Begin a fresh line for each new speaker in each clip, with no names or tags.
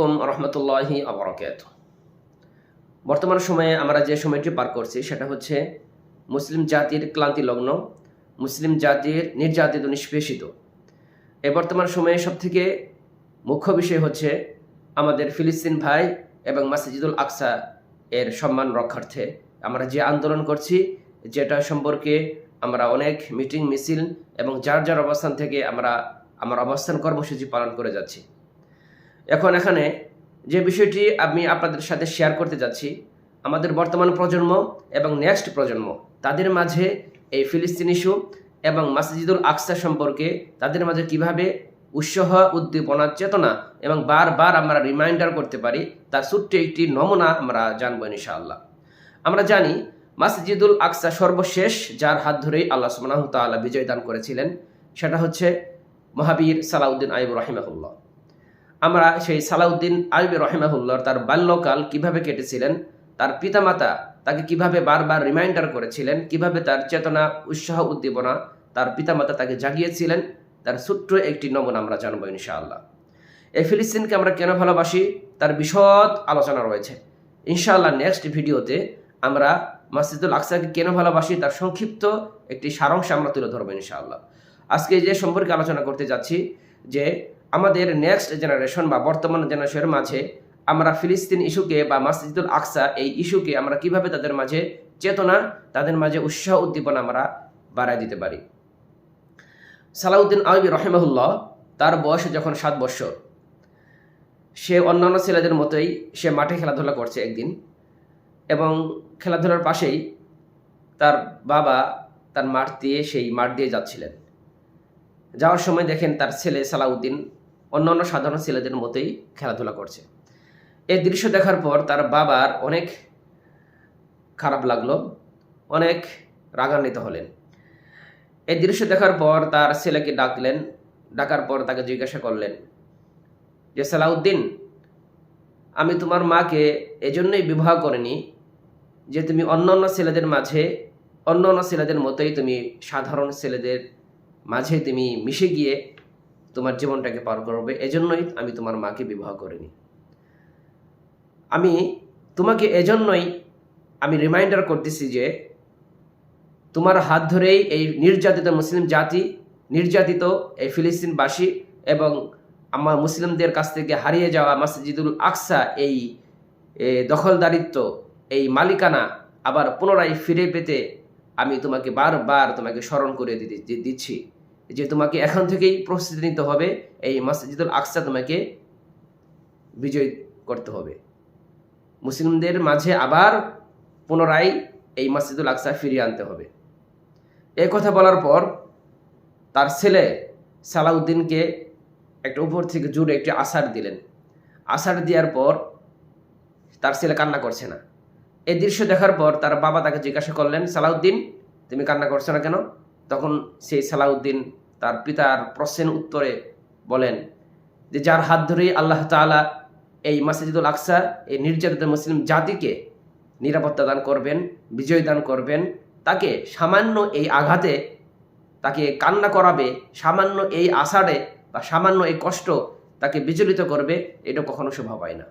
আলাইকুম রহমতুল্লাহি আবরকাত বর্তমান সময়ে আমরা যে সময়টি পার করছি সেটা হচ্ছে মুসলিম জাতির ক্লান্তি লগ্ন, মুসলিম জাতির নির্যাতিত, নিষ্পেষিত। এই বর্তমান সময়ে সবথেকে মুখ্য বিষয় হচ্ছে আমাদের ফিলিস্তিন ভাই এবং মাসজিদুল আকসা এর সম্মান রক্ষার্থে আমরা যে আন্দোলন করছি, যেটা সম্পর্কে আমরা অনেক মিটিং, মিছিল এবং যার যার অবস্থান থেকে আমরা, আমার অবস্থান কর্মসূচি পালন করে যাচ্ছি। এখন এখানে যে বিষয়টি আমি আপনাদের সাথে শেয়ার করতে যাচ্ছি, আমাদের বর্তমান প্রজন্ম এবং নেক্সট প্রজন্ম, তাদের মাঝে এই ফিলিস্তিন ইস্যু এবং মাসজিদুল আকসা সম্পর্কে তাদের মাঝে কীভাবে উৎসাহ, উদ্দীপনা, চেতনা এবং বারবার আমরা রিমাইন্ডার করতে পারি, তার ছোট্ট একটি নমুনা আমরা জানব ইনশাআল্লাহ। আমরা জানি মাসজিদুল আকসা সর্বশেষ যার হাত ধরেই আল্লাহ তাআলা বিজয় দান করেছিলেন, সেটা হচ্ছে মহাবীর সালাউদ্দিন আইব রহিমাহুল্লাহ। আমরা সেই সালাউদ্দিন আইব রহিমাহুল্লাহর তার বাল্যকাল কীভাবে কেটেছিলেন, তার পিতামাতা তাকে কীভাবে বারবার রিমাইন্ডার করেছিলেন, কীভাবে তার চেতনা, উৎসাহ, উদ্দীপনা তার পিতামাতা তাকে জাগিয়েছিলেন, তার ছোট্ট একটি নমুনা আমরা জানব ইনশাআল্লাহ। এই ফিলিস্তিনকে আমরা কেন ভালোবাসি? তার বিশদ আলোচনা রয়েছে। ইনশাআল্লাহ নেক্সট ভিডিওতে আমরা মসজিদুল আকসাকে কেন ভালোবাসি, তার সংক্ষিপ্ত একটি সারাংশ আমরা তুলে ধরবো ইনশাআল্লাহ। আজকে যে সম্পর্কে আলোচনা করতে যাচ্ছি, যে আমাদের নেক্সট জেনারেশন বা বর্তমান জেনারেশনের মাঝে আমরা ফিলিস্তিন ইস্যুকে বা মসজিদুল আকসা এই ইস্যুকে আমরা কীভাবে তাদের মাঝে চেতনা, তাদের মাঝে উৎসাহ, উদ্দীপনা আমরা বাড়ায় দিতে পারি? সালাউদ্দিন আইবি রহেমাহুল্লাহ তার বয়স যখন সাত বৎসর সে অন্যান্য ছেলেদের মতোই সে মাঠে খেলাধুলা করছে একদিন এবং খেলাধুলার পাশেই তার বাবা তার মাঠ দিয়ে, সেই মাঠ দিয়ে যাচ্ছিলেন। যাওয়ার সময় দেখেন তার ছেলে সালাউদ্দিন অন্যান্য সাধারণ ছেলেদের মতোই খেলাধুলা করছে। এই দৃশ্য দেখার পর তার বাবার অনেক খারাপ লাগল, অনেক রাগান্বিত হলেন। এই দৃশ্য দেখার পর তার ছেলেকে ডাকলেন, ডাকার পর তাকে জিজ্ঞাসা করলেন, যে সালাউদ্দিন, আমি তোমার মাকে এজন্যই বিবাহ করিনি যে তুমি অন্য অন্য ছেলেদের মাঝে অন্য অন্য ছেলেদের মতোই তুমি সাধারণ ছেলেদের মাঝে তুমি মিশে গিয়ে তোমার জীবনটাকে পার করবে, এজন্যই আমি তোমার মাকে বিবাহ করিনি। আমি তোমাকে এজন্যই আমি রিমাইন্ডার করতেছি যে তোমার হাত ধরেই এই নির্যাতিত মুসলিম জাতি, নির্যাতিত এই ফিলিস্তিনবাসী এবং আমার মুসলিমদের কাছ থেকে হারিয়ে যাওয়া মসজিদুল আকসা, এই দখলদারিত্ব, এই মালিকানা আবার পুনরায় ফিরে পেতে আমি তোমাকে বারবার তোমাকে স্মরণ করে দিচ্ছি। যে তোমাকে এখন থেকেই প্রস্তুতি নিতে হবে, এই মসজিদুল আকসা তোমাকে বিজয় করতে হবে। মুসলিমদের মাঝে আবার পুনরায় এই মসজিদুল আকসা ফিরিয়ে আনতে হবে। এই কথা বলার পর তার ছেলে সালাউদ্দিনকে একটা উপর থেকে জুড়ে একটি আসার দিলেন। আসার দেওয়ার পর তার ছেলে কান্না করছে না। এই দৃশ্য দেখার পর তার বাবা তাকে জিজ্ঞাসা করলেন, সালাউদ্দিন, তুমি কান্না করছ না কেন? তখন সেই সালাউদ্দিন তার পিতার প্রশ্নের উত্তরে বলেন যে, যার হাত ধরেই আল্লাহ তাআলা এই মাসজিদুল আকসা, এই নির্যাতিত মুসলিম জাতিকে নিরাপত্তা দান করবেন, বিজয় দান করবেন, তাকে সামান্য এই আঘাতে তাকে কান্না করাবে, সামান্য এই আষাঢ়ে বা সামান্য এই কষ্ট তাকে বিচলিত করবে, এটা কখনো শোভা পায় না।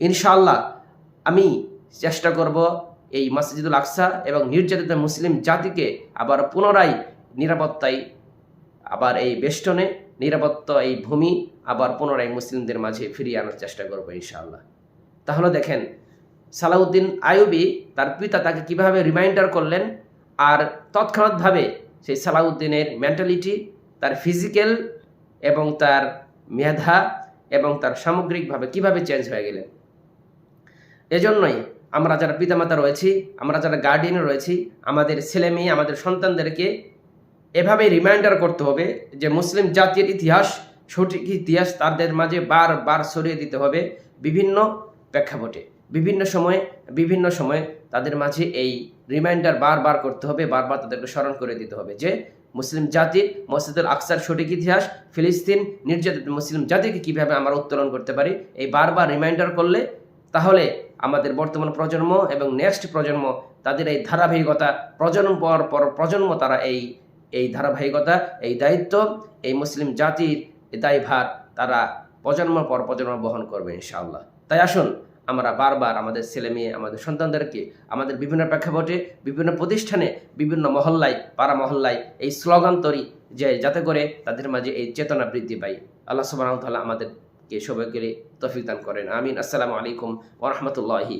ইনশাআল্লাহ আমি চেষ্টা করব এই মসজিদুল আকসা এবং নির্যাতিত মুসলিম জাতিকে আবার পুনরায় নিরাপত্তায় আবার এই বেষ্টনে নিরাপত্তা, এই ভূমি আবার পুনরায় মুসলিমদের মাঝে ফিরিয়ে আনার চেষ্টা করব ইনশাআল্লাহ। তাহলে দেখেন, সালাউদ্দিন আয়ুবি তার পিতা তাকে কীভাবে রিমাইন্ডার করলেন আর তৎক্ষণাৎভাবে সেই সালাউদ্দিনের মেন্টালিটি তার ফিজিক্যাল এবং তার মেধা এবং তার সামগ্রিকভাবে কীভাবে চেঞ্জ হয়ে গেলেন। এজন্যই আমরা যারা পিতামাতা রয়েছি, আমরা যারা গার্ডিয়ান রয়েছি, আমাদের ছেলে মেয়ে আমাদের সন্তানদেরকে এভাবে রিমাইন্ডার করতে হবে যে মুসলিম জাতির ইতিহাস, সঠিক ইতিহাস তাদের মাঝে বারবার ছড়িয়ে দিতে হবে বিভিন্ন প্রেক্ষাপটে। বিভিন্ন সময়ে বিভিন্ন সময়ে তাদের মাঝে এই রিমাইন্ডার বারবার করতে হবে, বারবার তাদেরকে স্মরণ করে দিতে হবে যে মুসলিম জাতির মসজিদুল আকসার সঠিক ইতিহাস, ফিলিস্তিন নির্যাতিত মুসলিম জাতিকে কীভাবে আমরা উত্তোলন করতে পারি, এই বারবার রিমাইন্ডার করলে তাহলে আমাদের বর্তমান প্রজন্ম এবং নেক্সট প্রজন্ম তাদের এই ধারাবাহিকতা, প্রজন্ম পর পর প্রজন্ম তারা এই এই ধারাবাহিকতা, এই দায়িত্ব, এই মুসলিম জাতির দায়ভার তারা প্রজন্ম পর প্রজন্ম বহন করবে ইনশাআল্লাহ। তাই আসুন, আমরা বারবার আমাদের ছেলে মেয়ে, আমাদের সন্তানদেরকে, আমাদের বিভিন্ন প্রেক্ষাপটে, বিভিন্ন প্রতিষ্ঠানে, বিভিন্ন মহল্লায়, পাড়া মহল্লায় এই স্লোগান তৈরি যে যাতে করে তাদের মাঝে এই চেতনা বৃদ্ধি পায়। আল্লাহ সুবাহ তাআলা আমাদেরকে সবাইকে তফিক দান করেন। আমিন। আসসালামু আলাইকুম ওরহমতুল্লাহি